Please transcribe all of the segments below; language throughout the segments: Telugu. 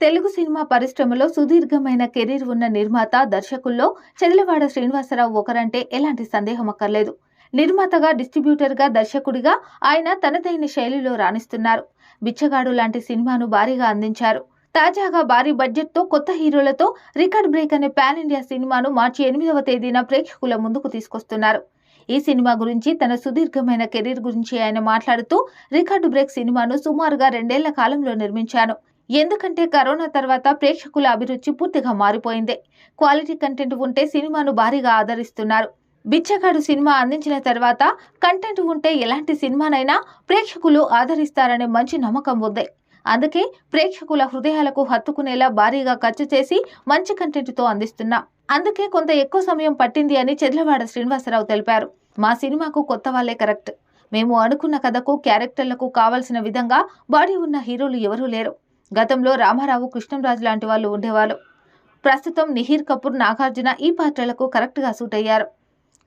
తెలుగు సినిమా పరిశ్రమలో సుదీర్ఘమైన కెరీర్ ఉన్న నిర్మాత దర్శకుల్లో చెదిలవాడ శ్రీనివాసరావు ఒకరంటే ఎలాంటి సందేహం అక్కర్లేదు. నిర్మాతగా డిస్ట్రిబ్యూటర్గా దర్శకుడిగా ఆయన తనదైన శైలిలో రాణిస్తున్నారు. బిచ్చగాడు లాంటి సినిమాను భారీగా అందించారు. తాజాగా భారీ బడ్జెట్తో కొత్త హీరోలతో రికార్డ్ బ్రేక్ అనే పాన్ ఇండియా సినిమాను మార్చి ఎనిమిదవ తేదీన ప్రేక్షకుల ముందుకు తీసుకొస్తున్నారు. ఈ సినిమా గురించి తన సుదీర్ఘమైన కెరీర్ గురించి ఆయన మాట్లాడుతూ రికార్డు బ్రేక్ సినిమాను సుమారుగా రెండేళ్ళ కాలంలో నిర్మించాను. ఎందుకంటే కరోనా తర్వాత ప్రేక్షకుల అభిరుచి పూర్తిగా మారిపోయింది. క్వాలిటీ కంటెంట్ ఉంటే సినిమాను భారీగా ఆదరిస్తున్నారు. బిచ్చగాడు సినిమా అందించిన తర్వాత కంటెంట్ ఉంటే ఎలాంటి సినిమానైనా ప్రేక్షకులు ఆదరిస్తారనే మంచి నమ్మకం ఉంది. అందుకే ప్రేక్షకుల హృదయాలకు హత్తుకునేలా భారీగా ఖర్చు చేసి మంచి కంటెంట్తో అందిస్తున్నా. అందుకే కొంత ఎక్కువ సమయం పట్టింది అని చెర్లవాడ శ్రీనివాసరావు తెలిపారు. మా సినిమాకు కొత్త వాళ్ళే కరెక్ట్. మేము అనుకున్న కథకు క్యారెక్టర్లకు కావలసిన విధంగా బాడీ ఉన్న హీరోలు ఎవరూ లేరు. గతంలో రామారావు కృష్ణంరాజు లాంటి వాళ్ళు ఉండేవాళ్ళు. ప్రస్తుతం నిహీర్ కపూర్ నాగార్జున ఈ పాత్రలకు కరెక్ట్గా సూట్ అయ్యారు.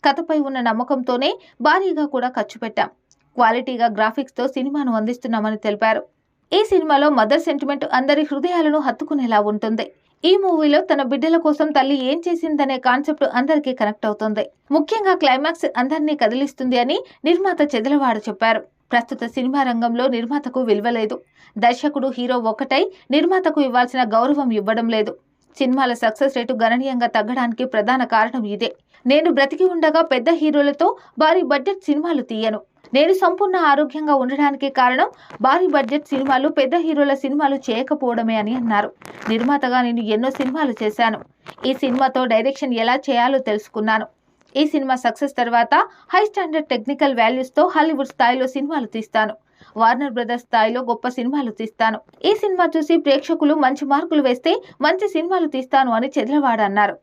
కథపై ఉన్న నమ్మకంతోనే భారీగా కూడా ఖర్చు పెట్టాం. క్వాలిటీగా గ్రాఫిక్స్తో సినిమాను అందిస్తున్నామని తెలిపారు. ఈ సినిమాలో మదర్ సెంటిమెంట్ అందరి హృదయాలను హత్తుకునేలా ఉంటుంది. ఈ మూవీలో తన బిడ్డల కోసం తల్లి ఏం చేసిందనే కాన్సెప్ట్ అందరికీ కనెక్ట్ అవుతుంది. ముఖ్యంగా క్లైమాక్స్ అందరినీ కదిలిస్తుంది అని నిర్మాత చెదలవాడ చెప్పారు. ప్రస్తుత సినిమా రంగంలో నిర్మాతకు విలువలేదు. దర్శకుడు హీరో ఒక్కటై నిర్మాతకు ఇవ్వాల్సిన గౌరవం ఇవ్వడం లేదు. సినిమాల సక్సెస్ రేటు గణనీయంగా తగ్గడానికి ప్రధాన కారణం ఇదే. నేను బ్రతికి ఉండగా పెద్ద హీరోలతో భారీ బడ్జెట్ సినిమాలు తీయను. నేను సంపూర్ణ ఆరోగ్యంగా ఉండడానికి కారణం భారీ బడ్జెట్ సినిమాలు పెద్ద హీరోల సినిమాలు చేయకపోవడమే అని అన్నారు. నిర్మాతగా నేను ఎన్నో సినిమాలు చేశాను. ఈ సినిమాతో డైరెక్షన్ ఎలా చేయాలో తెలుసుకున్నాను. ఈ సినిమా సక్సెస్ తర్వాత హై స్టాండర్డ్ టెక్నికల్ వాల్యూస్తో హాలీవుడ్ స్థాయిలో సినిమాలు తీస్తాను. వార్నర్ బ్రదర్స్ స్థాయిలో గొప్ప సినిమాలు తీస్తాను. ఈ సినిమా చూసి ప్రేక్షకులు మంచి మార్కులు వేస్తే మంచి సినిమాలు తీస్తాను అని చెదలవాడ అన్నారు